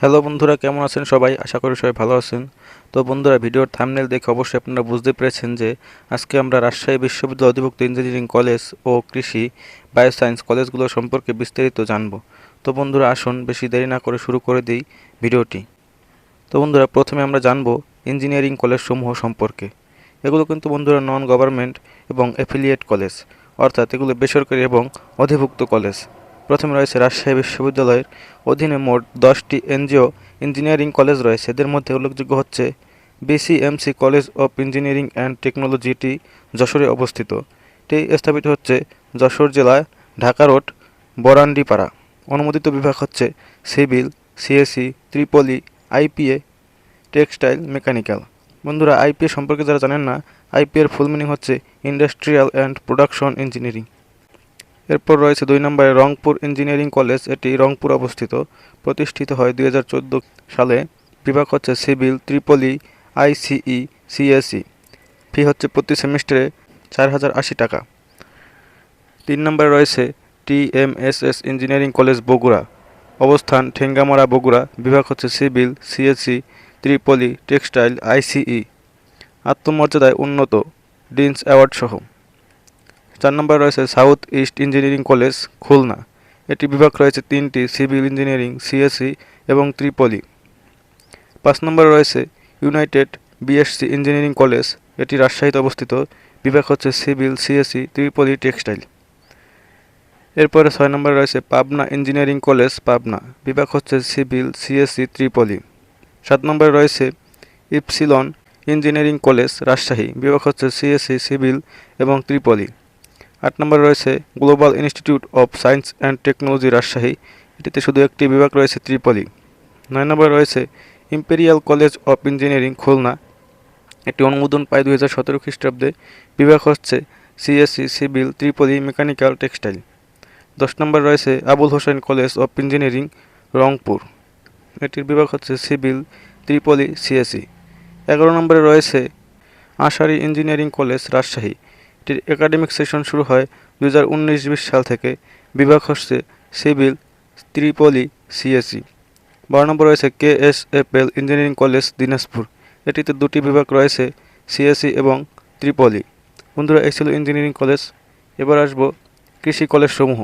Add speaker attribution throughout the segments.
Speaker 1: Hello বন্ধুরা, কেমন আছেন সবাই? আশা করি সবাই ভালো আছেন। তো বন্ধুরা, ভিডিওর থাম্বনেল দেখে অবশ্যই আপনারা বুঝতে পেরেছেন যে আজকে আমরা রাজশাহী বিশ্ববিদ্যালয় অধিভুক্ত ইঞ্জিনিয়ারিং কলেজ ও কৃষি বায়োসায়েন্স কলেজগুলো সম্পর্কে বিস্তারিত জানব। তো বন্ধুরা, আসুন বেশি দেরি না করে শুরু করে দিই ভিডিওটি। তো বন্ধুরা, প্রথমে আমরা জানব ইঞ্জিনিয়ারিং কলেজসমূহ সম্পর্কে। এগুলো কিন্তু বন্ধুরা নন গভর্নমেন্ট এবং অ্যাফিলিয়েট কলেজ, অর্থাৎ এগুলো বেসরকারি এবং অধিভুক্ত কলেজ। প্রথমে রয়েছে রাজশাহী বিশ্ববিদ্যালয়ের অধীনে মোট দশটি এনজিও ইঞ্জিনিয়ারিং কলেজ রয়েছে। এদের মধ্যে উল্লেখযোগ্য হচ্ছে BCMC college of engineering and টেকনোলজিটি যশোরে অবস্থিত। এটি স্থাপিত হচ্ছে যশোর জেলায় ঢাকা রোড, বরান্ডিপাড়া। অনুমোদিত বিভাগ হচ্ছে civil CSE triple E, IPE, textile, mechanical. বন্ধুরা, আইপিএ সম্পর্কে যারা জানেন না আইপিএর ফুল মিনিং হচ্ছে ইন্ডাস্ট্রিয়াল অ্যান্ড প্রোডাকশন ইঞ্জিনিয়ারিং এরপর রয়েছে দুই নম্বরে রংপুর ইঞ্জিনিয়ারিং কলেজ। এটি রংপুর অবস্থিত। প্রতিষ্ঠিত হয় দুই হাজার চোদ্দ সালে। বিভাগ হচ্ছে সিভিল, ত্রিপলি, আইসিই সিএসি ফি হচ্ছে প্রতি সেমিস্টারে চার হাজার আশি টাকা। তিন নম্বরে রয়েছে টিএমএসএস ইঞ্জিনিয়ারিং কলেজ বগুড়া। অবস্থান ঠেঙ্গামারা, বগুড়া। বিভাগ হচ্ছে civil CSE triple E, textile, ICE. আত্মমর্যাদায় উন্নত। ডিন্স অ্যাওয়ার্ড সহ। চার নম্বর রয়েছে south east engineering college, Khulna. এটি বিভাগ রয়েছে তিনটি, সিভিল ইঞ্জিনিয়ারিং সিএসসি এবং ত্রিপলি। পাঁচ নম্বরে রয়েছে ইউনাইটেড বিএসসি ইঞ্জিনিয়ারিং কলেজ, এটি রাজশাহীতে অবস্থিত। বিভাগ হচ্ছে সিভিল সিএসসি ত্রিপলি টেক্সটাইল। এরপরে ছয় নম্বরে রয়েছে পাবনা ইঞ্জিনিয়ারিং কলেজ, পাবনা। বিভাগ হচ্ছে সিভিল সিএসসি ত্রিপলি। সাত নম্বরে রয়েছে ইপসিলন ইঞ্জিনিয়ারিং কলেজ, রাজশাহী। বিভাগ হচ্ছে সিএসসি সিভিল এবং ত্রিপলি। আট নম্বরে রয়েছে global institute of science and technology Rajshahi. এটিতে শুধু একটি বিভাগ রয়েছে, ত্রিপলি। নয় নম্বরে রয়েছে imperial college of engineering Khulna. একটি অনুমোদন পায় দুই হাজার সতেরো খ্রিস্টাব্দে। বিভাগ হচ্ছে CSE civil triple E mechanical textile দশ নম্বর রয়েছে Abul Hossain college of engineering Rangpur. এটির বিভাগ হচ্ছে সিভিল ত্রিপলি সিএসি এগারো নম্বরে রয়েছে আশারি ইঞ্জিনিয়ারিং কলেজ রাজশাহী। এটির একাডেমিক সেশন শুরু হয় দু হাজার উনিশ বিশ সাল থেকে। বিভাগ হচ্ছে সিভিল, ত্রিপলি সিএসি বারো নম্বর রয়েছে K S L engineering college Dinajpur. এটিতে দুটি বিভাগ রয়েছে সিএসি এবং ত্রিপলি। বন্ধুরা, এই ছিল ইঞ্জিনিয়ারিং কলেজ। এবার আসব কৃষি কলেজসমূহ।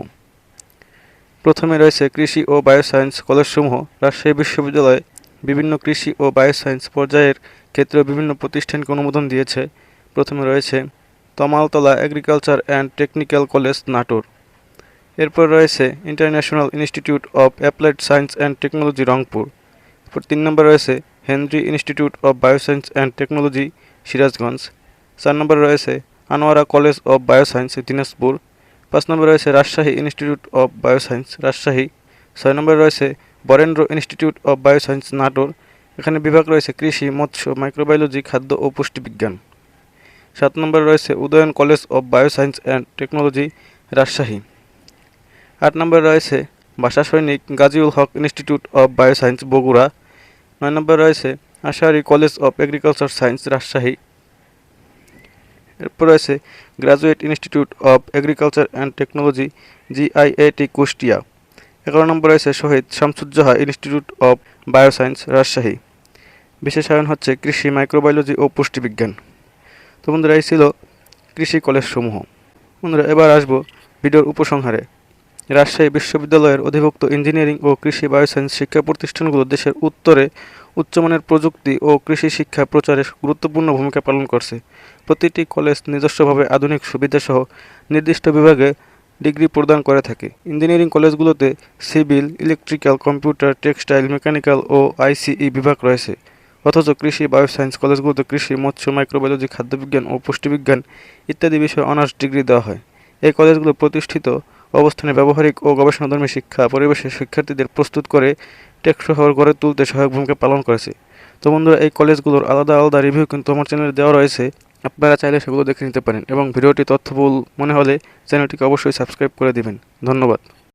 Speaker 1: প্রথমে রয়েছে কৃষি ও বায়োসায়েন্স কলেজসমূহ। রাজশাহী বিশ্ববিদ্যালয়ে বিভিন্ন কৃষি ও বায়োসায়েন্স পর্যায়ের ক্ষেত্রে বিভিন্ন প্রতিষ্ঠানকে অনুমোদন দিয়েছে। প্রথমে রয়েছে Tamaltala agriculture and technical college Natore. এরপর রয়েছে international institute of applied science and technology Rangpur. এরপর তিন নম্বর রয়েছে Henry institute of bioscience and technology Sirajganj. চার নম্বর রয়েছে Anowara college of bioscience Dinajpur. পাঁচ নম্বর রয়েছে Rajshahi institute of bioscience Rajshahi. ছয় নম্বর রয়েছে Barendra institute of bioscience Natore. এখানে বিভাগ রয়েছে কৃষি, মৎস্য মাইক্রোবায়োলজি খাদ্য ও পুষ্টিবিজ্ঞান। সাত নম্বরে রয়েছে Udayan college of bioscience and technology, Rajshahi. আট নম্বরে রয়েছে ভাষা সৈনিক Gaziul Haque institute of bioscience, Bogura. নয় নম্বরে রয়েছে Ashari college of agriculture science, Rajshahi. এরপর রয়েছে graduate institute of agriculture and technology, GIAT, Kushtia. এগারো নম্বর রয়েছে Shahid Shamsuzzoha institute of bioscience, Rajshahi. বিশেষায়ন হচ্ছে কৃষি, মাইক্রোবায়োলজি ও পুষ্টিবিজ্ঞান। তো বন্ধুরা, এই ছিল কৃষি কলেজসমূহ বন্ধুরা, এবার আসব ভিডিওর উপসংহারে। রাজশাহী বিশ্ববিদ্যালয়ের অধিভুক্ত ইঞ্জিনিয়ারিং ও কৃষি বায়োসায়েন্স শিক্ষা প্রতিষ্ঠানগুলো দেশের উত্তরে উচ্চমানের প্রযুক্তি ও কৃষি শিক্ষা প্রচারে গুরুত্বপূর্ণ ভূমিকা পালন করছে। প্রতিটি কলেজ নিজস্বভাবে আধুনিক সুবিধাসহ নির্দিষ্ট বিভাগে ডিগ্রি প্রদান করে থাকে। Engineering কলেজগুলোতে civil, electrical, computer, textile, mechanical ও আইসিই বিভাগ রয়েছে। অথচ কৃষি বায়ো বায়োসায়েন্স কলেজগুলোতে কৃষি, মৎস্য মাইক্রোবায়োলজি খাদ্যবিজ্ঞান ও পুষ্টিবিজ্ঞান ইত্যাদি বিষয়ে অনার্স ডিগ্রি দেওয়া হয়। এই কলেজগুলো প্রতিষ্ঠিত অবস্থানে ব্যবহারিক ও গবেষণাধর্মী শিক্ষা পরিবেশে শিক্ষার্থীদের প্রস্তুত করে টেকসই গড়ে তুলতে সহায়ক ভূমিকা পালন করেছে। তো বন্ধুরা, এই কলেজগুলোর আলাদা আলাদা রিভিউ কিন্তু আমার চ্যানেলে দেওয়া রয়েছে। আপনারা চাইলে সেগুলো দেখে নিতে পারেন এবং ভিডিওটি তথ্যবহুল মনে হলে চ্যানেলটিকে অবশ্যই সাবস্ক্রাইব করে দিবেন। ধন্যবাদ।